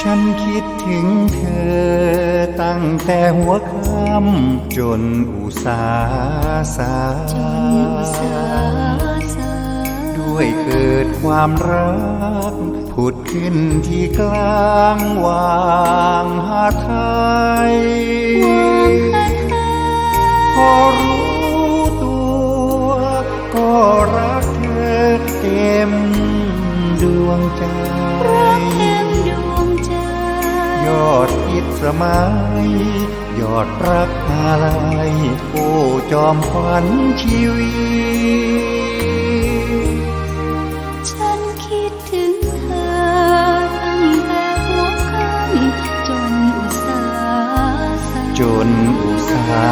ฉันคิดถึงเธอตั้งแต่หัวค่ำจนอุสาสาสาสาด้วยเกิดความรัก ผุดขึ้นที่กลางวางหาไทยพอรู้ตัวก็รักเธอเต็มดวงใจ สมัยยอดรักอะไรโอ้จอมขวัญชีวิต ฉันคิดถึงเธอตั้งแต่หัวค่ำจนอุตสาสาจนอุตสา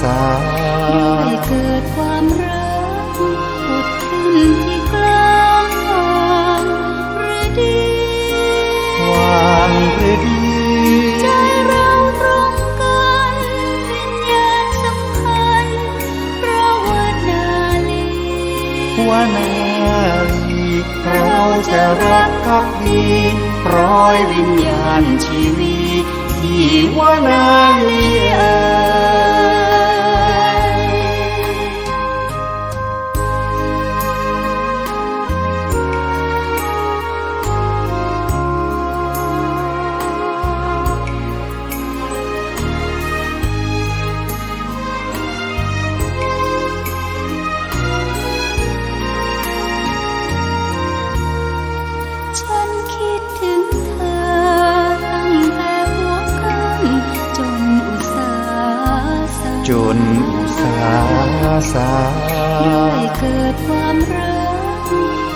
สาด้วยเกิดความรัก วนาลีเราจะรักพักดีร้อยวิญญาณชีวิตที่วนา จนอุตสาสาด้วยเกิดความรัก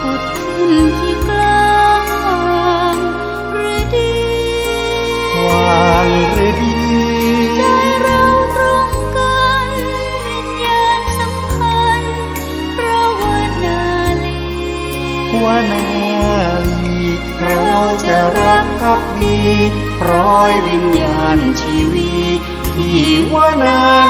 ผุดขึ้นที่กลางวางฤดีวางฤดีใจเราตรงกันวิญญาณสัมพันธ์เราะว่านาลีวนาลีเราจะรักพักดีร้อยวิญญาณชีวิตที่วนา